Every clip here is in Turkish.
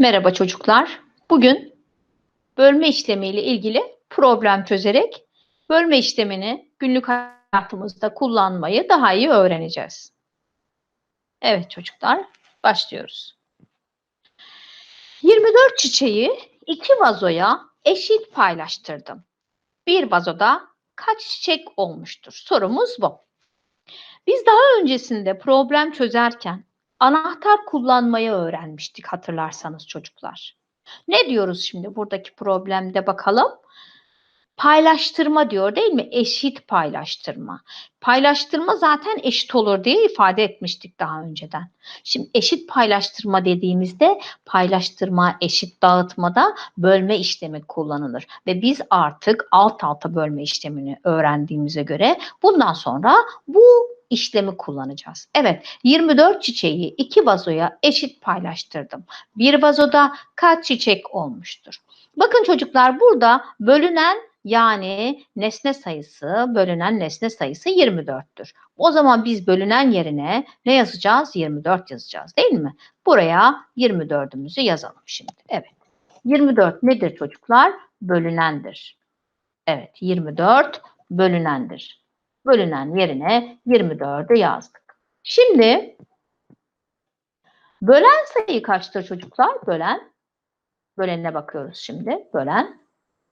Merhaba çocuklar. Bugün bölme işlemiyle ilgili problem çözerek bölme işlemini günlük hayatımızda kullanmayı daha iyi öğreneceğiz. Evet çocuklar, başlıyoruz. 24 çiçeği iki vazoya eşit paylaştırdım. Bir vazoda kaç çiçek olmuştur? Sorumuz bu. Biz daha öncesinde problem çözerken anahtar kullanmayı öğrenmiştik hatırlarsanız çocuklar. Ne diyoruz şimdi buradaki problemde bakalım? Paylaştırma diyor değil mi? Eşit paylaştırma. Paylaştırma zaten eşit olur diye ifade etmiştik daha önceden. Şimdi eşit paylaştırma dediğimizde paylaştırma, eşit dağıtmada bölme işlemi kullanılır. Ve biz artık alt alta bölme işlemini öğrendiğimize göre bundan sonra bu işlemi kullanacağız. Evet 24 çiçeği iki vazoya eşit paylaştırdım. Bir vazoda kaç çiçek olmuştur? Bakın çocuklar burada bölünen yani nesne sayısı, bölünen nesne sayısı 24'tür. O zaman biz bölünen yerine ne yazacağız? 24 yazacağız değil mi? Buraya 24'ümüzü yazalım şimdi. Evet. 24 nedir çocuklar? Bölünendir. Evet 24 bölünendir. Bölünen yerine 24'ü yazdık. Şimdi bölen sayı kaçtır çocuklar? Bölen. Bölenine bakıyoruz şimdi. Bölen.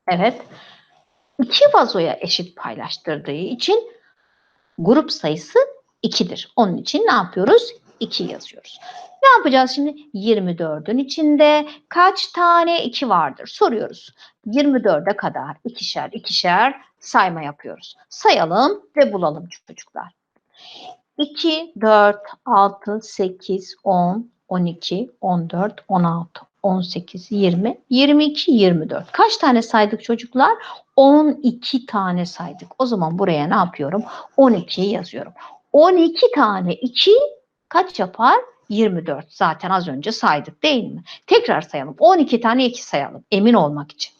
Evet. İki vazoya eşit paylaştırdığı için grup sayısı 2'dir. Onun için ne yapıyoruz? 2 yazıyoruz. Ne yapacağız şimdi? 24'ün içinde kaç tane 2 vardır? Soruyoruz. 24'e kadar ikişer ikişer sayma yapıyoruz. Sayalım ve bulalım çocuklar. 2, 4, 6, 8, 10, 12, 14, 16, 18, 20, 22, 24. Kaç tane saydık çocuklar? 12 tane saydık. O zaman buraya ne yapıyorum? 12'yi yazıyorum. 12 tane 2 kaç yapar? 24. Zaten az önce saydık değil mi? Tekrar sayalım. 12 tane 2 sayalım. Emin olmak için.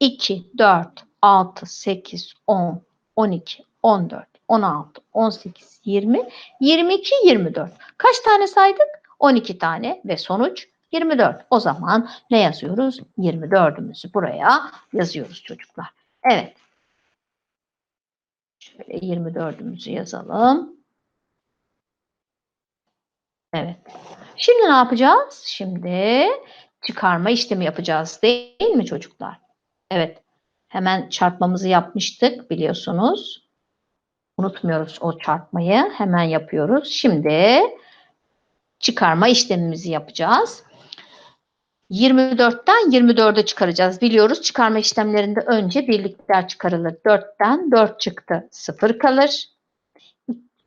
2, 4, 6, 8, 10, 12, 14, 16, 18, 20, 22, 24. Kaç tane saydık? 12 tane ve sonuç 24. O zaman ne yazıyoruz? 24'ümüzü buraya yazıyoruz çocuklar. Evet. Şöyle 24'ümüzü yazalım. Evet. Şimdi ne yapacağız? Şimdi çıkarma işlemi yapacağız değil mi çocuklar? Evet. Hemen çarpmamızı yapmıştık biliyorsunuz. Unutmuyoruz o çarpmayı. Hemen yapıyoruz. Şimdi çıkarma işlemimizi yapacağız. 24'ten 24'e çıkaracağız. Biliyoruz çıkarma işlemlerinde önce birlikler çıkarılır. 4'ten 4 çıktı. 0 kalır.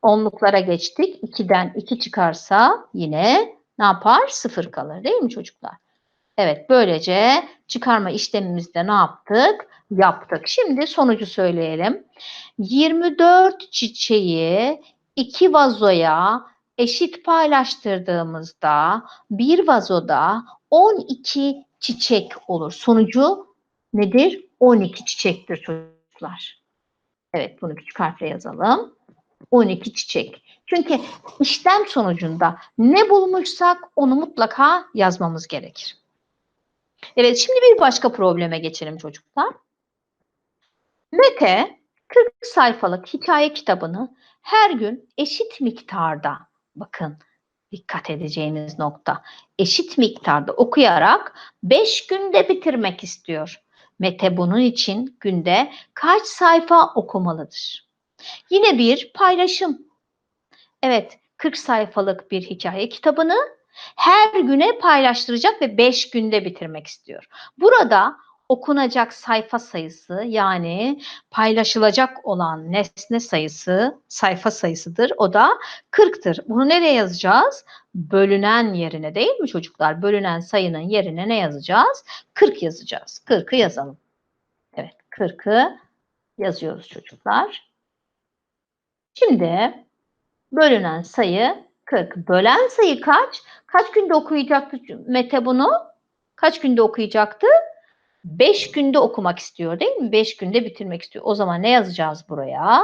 Onluklara geçtik. 2'den 2 çıkarsa yine ne yapar? 0 kalır değil mi çocuklar? Evet böylece çıkarma işlemimizde ne yaptık? Yaptık. Şimdi sonucu söyleyelim. 24 çiçeği iki vazoya eşit paylaştırdığımızda bir vazoda 12 çiçek olur. Sonucu nedir? 12 çiçektir çocuklar. Evet bunu küçük harfle yazalım. 12 çiçek. Çünkü işlem sonucunda ne bulmuşsak onu mutlaka yazmamız gerekir. Evet şimdi bir başka probleme geçelim çocuklar. Mete 40 sayfalık hikaye kitabını her gün eşit miktarda bakın dikkat edeceğiniz nokta eşit miktarda okuyarak 5 günde bitirmek istiyor. Mete bunun için günde kaç sayfa okumalıdır? Yine bir paylaşım. Evet 40 sayfalık bir hikaye kitabını her güne paylaştıracak ve 5 günde bitirmek istiyor. Burada okunacak sayfa sayısı yani paylaşılacak olan nesne sayısı sayfa sayısıdır. O da 40'tır. Bunu nereye yazacağız? Bölünen yerine değil mi çocuklar? Bölünen sayının yerine ne yazacağız? 40 yazacağız. 40'ı yazalım. Evet 40'ı yazıyoruz çocuklar. Şimdi bölünen sayı 40. Bölen sayı kaç? Kaç günde okuyacaktı Mete bunu? Kaç günde okuyacaktı? 5 günde okumak istiyor değil mi? 5 günde bitirmek istiyor. O zaman ne yazacağız buraya?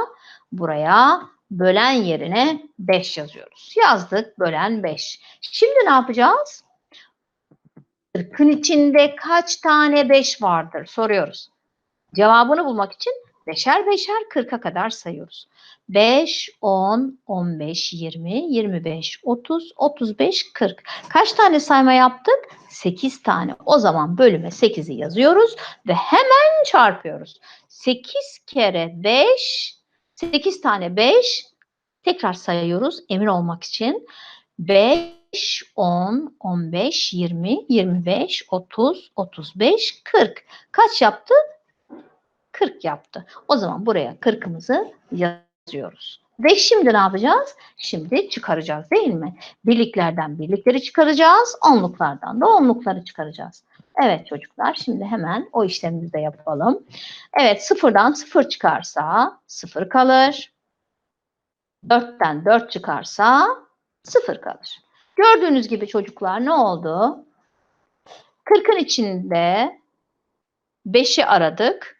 Buraya bölen yerine 5 yazıyoruz. Yazdık bölen 5. Şimdi ne yapacağız? 40'ın içinde kaç tane 5 vardır soruyoruz. Cevabını bulmak için beşer beşer 40'a kadar sayıyoruz. 5, 10, 15, 20, 25, 30, 35, 40. Kaç tane sayma yaptık? 8 tane. O zaman bölüme 8'i yazıyoruz ve hemen çarpıyoruz. 8 kere 5, 8 tane 5. Tekrar sayıyoruz emin olmak için. 5, 10, 15, 20, 25, 30, 35, 40. Kaç yaptı? 40 yaptı. O zaman buraya 40'ımızı yazıyoruz. Ve şimdi ne yapacağız? Şimdi çıkaracağız değil mi? Birliklerden birlikleri çıkaracağız. Onluklardan da onlukları çıkaracağız. Evet çocuklar şimdi hemen o işlemimizi de yapalım. Evet sıfırdan sıfır çıkarsa sıfır kalır. Dörtten dört çıkarsa sıfır kalır. Gördüğünüz gibi çocuklar ne oldu? 40'ın içinde 5'i aradık.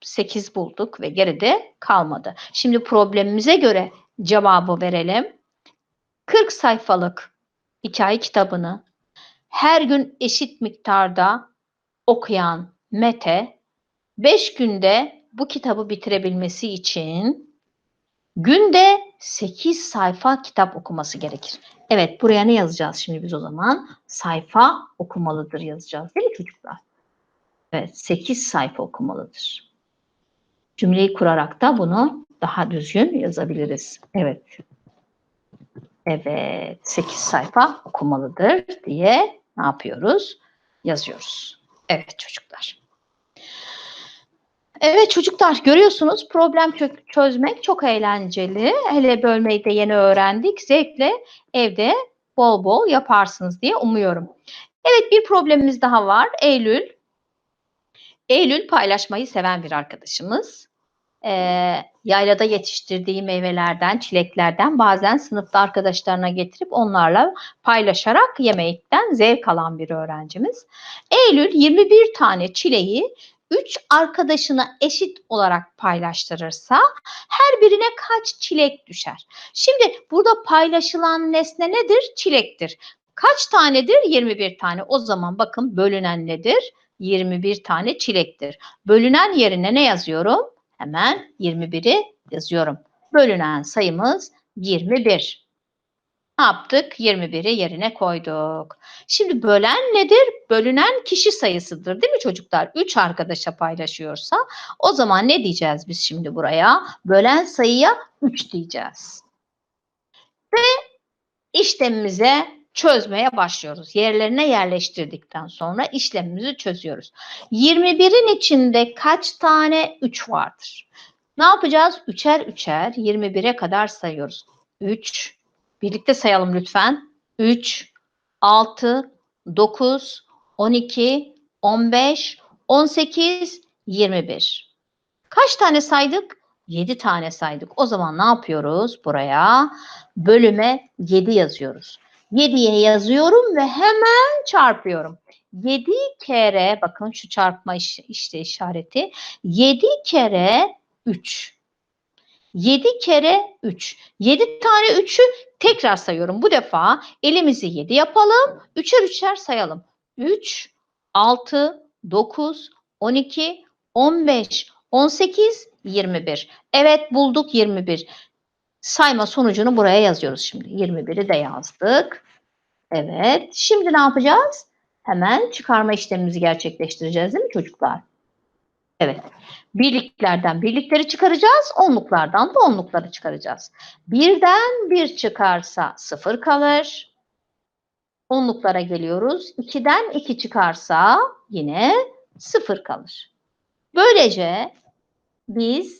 8 bulduk ve geride kalmadı. Şimdi problemimize göre cevabı verelim. 40 sayfalık hikaye kitabını her gün eşit miktarda okuyan Mete 5 günde bu kitabı bitirebilmesi için günde 8 sayfa kitap okuması gerekir. Evet buraya ne yazacağız şimdi biz o zaman? Sayfa okumalıdır yazacağız değil mi çocuklar? Evet 8 sayfa okumalıdır. Cümleyi kurarak da bunu daha düzgün yazabiliriz. Evet. Evet 8 sayfa okumalıdır diye ne yapıyoruz? Yazıyoruz. Evet çocuklar. Evet çocuklar görüyorsunuz problem çözmek çok eğlenceli. Hele bölmeyi de yeni öğrendik. Zevkle evde bol bol yaparsınız diye umuyorum. Evet bir problemimiz daha var. Eylül. Eylül paylaşmayı seven bir arkadaşımız. Ee, yaylada yetiştirdiği meyvelerden, çileklerden bazen sınıfta arkadaşlarına getirip onlarla paylaşarak yemekten zevk alan bir öğrencimiz. Eylül 21 tane çileği 3 arkadaşına eşit olarak paylaştırırsa her birine kaç çilek düşer? Şimdi burada paylaşılan nesne nedir? Çilektir. Kaç tanedir? 21 tane. O zaman bakın bölünen nedir? 21 tane çilektir. Bölünen yerine ne yazıyorum? Hemen 21'i yazıyorum. Bölünen sayımız 21. Ne yaptık? 21'i yerine koyduk. Şimdi bölen nedir? Bölünen kişi sayısıdır değil mi çocuklar? 3 arkadaşa paylaşıyorsa o zaman ne diyeceğiz biz şimdi buraya? Bölen sayıya 3 diyeceğiz. Ve işlemimize çözmeye başlıyoruz. Yerlerine yerleştirdikten sonra işlemimizi çözüyoruz. 21'in içinde kaç tane 3 vardır? Ne yapacağız? Üçer üçer 21'e kadar sayıyoruz. 3, birlikte sayalım lütfen. 3, 6, 9, 12, 15, 18, 21. Kaç tane saydık? 7 tane saydık. O zaman ne yapıyoruz? Buraya bölüme 7 yazıyoruz. 7'ye yazıyorum ve hemen çarpıyorum. 7 kere bakın şu çarpma işte işareti 7 kere 3. 7 kere 3. 7 tane 3'ü tekrar sayıyorum. Bu defa elimizi 7 yapalım. 3'er 3'er sayalım. 3, 6, 9, 12, 15, 18, 21. Evet bulduk 21 sayma sonucunu buraya yazıyoruz şimdi. 21'i de yazdık. Evet. Şimdi ne yapacağız? Hemen çıkarma işlemimizi gerçekleştireceğiz değil mi çocuklar? Evet. Birliklerden birlikleri çıkaracağız. Onluklardan da onlukları çıkaracağız. Birden bir çıkarsa sıfır kalır. Onluklara geliyoruz. İkiden iki çıkarsa yine sıfır kalır. Böylece biz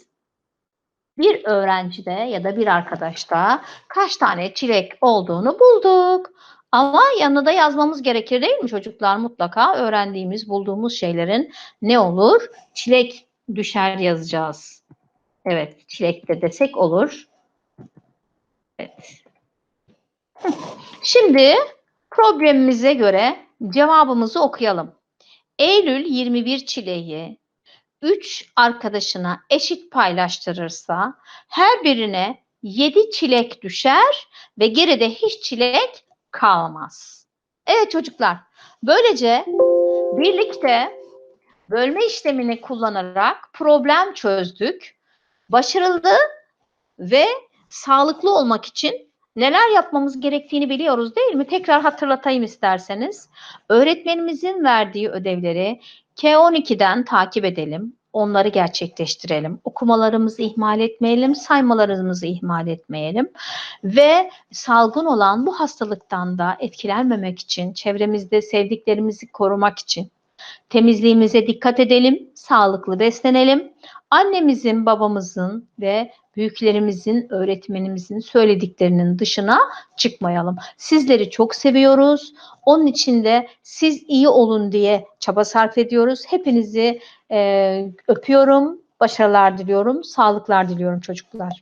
bir öğrencide ya da bir arkadaşta kaç tane çilek olduğunu bulduk. Ama yanına da yazmamız gerekir değil mi çocuklar? Mutlaka öğrendiğimiz, bulduğumuz şeylerin ne olur? Çilek düşer yazacağız. Evet, çilek de desek olur. Evet. Şimdi problemimize göre cevabımızı okuyalım. Eylül 21 çileği 3 arkadaşına eşit paylaştırırsa her birine 7 çilek düşer ve geride hiç çilek kalmaz. Evet çocuklar, böylece birlikte bölme işlemini kullanarak problem çözdük. Başarılı ve sağlıklı olmak için neler yapmamız gerektiğini biliyoruz değil mi? Tekrar hatırlatayım isterseniz. Öğretmenimizin verdiği ödevleri K12'den takip edelim. Onları gerçekleştirelim. Okumalarımızı ihmal etmeyelim, saymalarımızı ihmal etmeyelim. Ve salgın olan bu hastalıktan da etkilenmemek için, çevremizde sevdiklerimizi korumak için temizliğimize dikkat edelim, sağlıklı beslenelim. Annemizin, babamızın ve büyüklerimizin, öğretmenimizin söylediklerinin dışına çıkmayalım. Sizleri çok seviyoruz. Onun için de siz iyi olun diye çaba sarf ediyoruz. Hepinizi e, öpüyorum, başarılar diliyorum, sağlıklar diliyorum çocuklar.